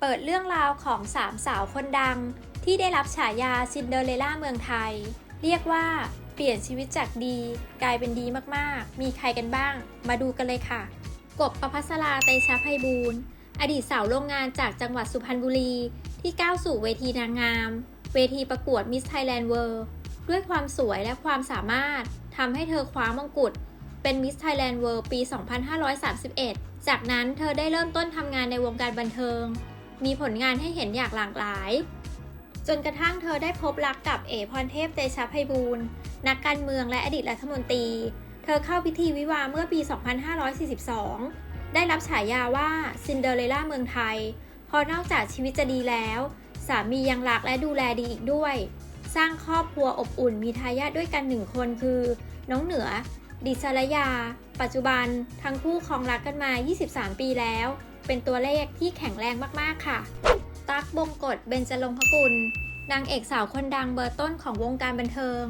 เปิดเรื่องราวของสามสาวคนดัง ที่ได้รับฉายาซินเดอเรลล่าเมืองไทย เรียกว่าเปลี่ยนชีวิตจากดี กลายเป็นดีมากๆ มีใครกันบ้าง มาดูกันเลยค่ะ กบประพัสราเตชะไพบูลย์อดีตสาวโรงงานจากจังหวัดสุพรรณบุรี ที่ก้าวสู่เวทีนางงาม เวทีประกวดมิสไทยแลนด์เวิลด์ด้วยความสวยและความสามารถทำให้เธอคว้ามงกุฎเป็นมิสไทยแลนด์เวิลด์ปี 2531 จากนั้นเธอได้เริ่มต้นทำงานในวงการบันเทิง มีผลงานให้เห็นอย่างหลากหลาย จนกระทั่งเธอได้พบรักกับเอพรเทพเตชะไพบูลย์นักการเมืองและอดีตรัฐมนตรี เธอเข้าพิธีวิวาห์เมื่อปี 2542 ได้รับฉายาว่าซินเดอเรลล่าเมืองไทยเพราะนอกจากชีวิตจะดีแล้ว สามียังรักและดูแลดีอีกด้วย สร้างครอบครัวอบอุ่นมีทายาทด้วยกันหนึ่งคนคือ น้องเหนือ ดิษรยา ปัจจุบัน ทั้งคู่ครองรักกันมา 23 ปีแล้ว เป็นตัวเลขที่แข็งแรงมากๆค่ะ ตั๊กบงกฎเบญจรงคกุล นางเอกสาวคนดังเบอร์ต้นของวงการบันเทิง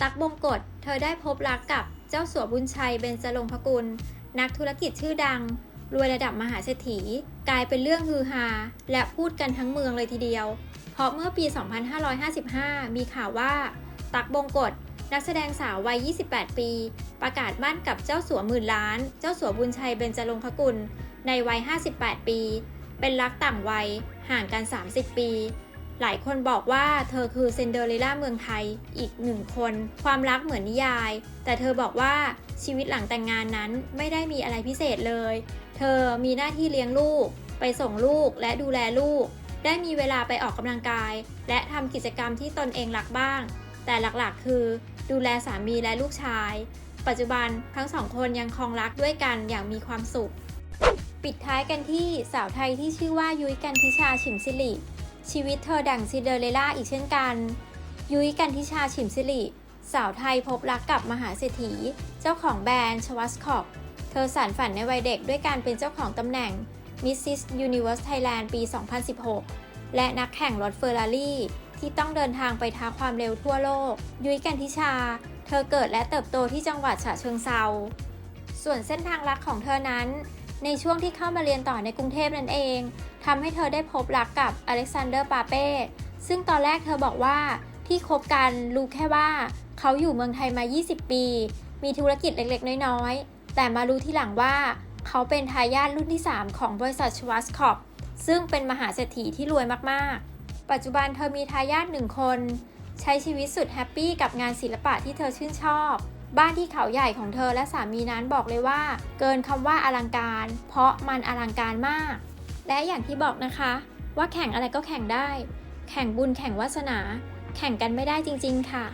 ตั๊กบงกฎเธอได้พบรักกับเจ้าสัวบุญชัยเบญจรงคกุล นักธุรกิจชื่อดัง รวยระดับมหาเศรษฐี กลายเป็นเรื่องฮือฮาและพูดกันทั้งเมืองเลยทีเดียว เพราะเมื่อปี 2555 มีข่าวว่า ตั๊กบงกฎ นักแสดงสาววัย 28 ปี ประกาศมั่นกับเจ้าสัวหมื่นล้าน เจ้าสัวบุญชัยเบญจรงคกุล ในวัย 58 ปี เป็นรักต่างวัย ห่างกัน 30 ปี หลายคนบอกว่าเธอคือเซนเดอเรลล่าเมืองไทยอีกหนึ่งคน ความรักเหมือนนิยาย แต่เธอบอกว่าชีวิตหลังแต่งงานนั้นไม่ได้มีอะไรพิเศษเลย เธอมีหน้าที่เลี้ยงลูก ไปส่งลูกและดูแลลูก ได้มีเวลาไปออกกำลังกาย และทำกิจกรรมที่ตนเองรักบ้าง แต่หลักๆ คือดูแลสามีและลูกชาย ปัจจุบันทั้งสองคนยังครองรักด้วยกันอย่างมีความสุข ปิดท้ายกันที่สาวไทยที่ชื่อว่ายุ้ยกันทิชาฉิมสิริชีวิตเธอดั่งซินเดอเรลล่าอีกเช่นกัน ยุ้ยกันทิชาฉิมสิริสาวไทยพบรักกับมหาเศรษฐี เจ้าของแบรนด์ชวัสคอปเธอสานฝันในวัยเด็กด้วยการเป็นเจ้าของตำแหน่ง Mrs. Universe Thailand ปี 2016 และนักแข่งรถเฟอร์รารี่ ที่ต้องเดินทางไปท้าความเร็วทั่วโลก ยุ้ยกันทิชา เธอเกิดและเติบโตที่จังหวัดฉะเชิงเซา ส่วนเส้นทางรักของเธอนั้น ในช่วงที่เข้ามาเรียนต่อในกรุงเทพนั่นเองทำให้เธอได้พบรักกับอเล็กซานเดอร์ปาเป้ ซึ่งตอนแรกเธอบอกว่าที่คบกันรู้แค่ว่า เขาอยู่เมืองไทยมา 20 ปี มีธุรกิจเล็กๆ น้อยๆ แต่มารู้ที่หลังว่า เขาเป็นทายาทรุ่นที่ 3 ของบริษัทชวัสคอปซึ่งเป็นมหาเศรษฐีที่รวยมากๆ ปัจจุบันเธอมีทายาทหนึ่งคน ใช้ชีวิตสุดแฮปปี้กับงานศิลปะที่เธอชื่นชอบ บ้านที่เขาใหญ่ของเธอและสามีนั้นบอกเลยว่า เกินคำว่าอลังการ เพราะมันอลังการมาก และอย่างที่บอกนะคะ ว่าแข่งอะไรก็แข่งได้ แข่งบุญแข่งวาสนา แข่งกันไม่ได้จริง ๆ ค่ะ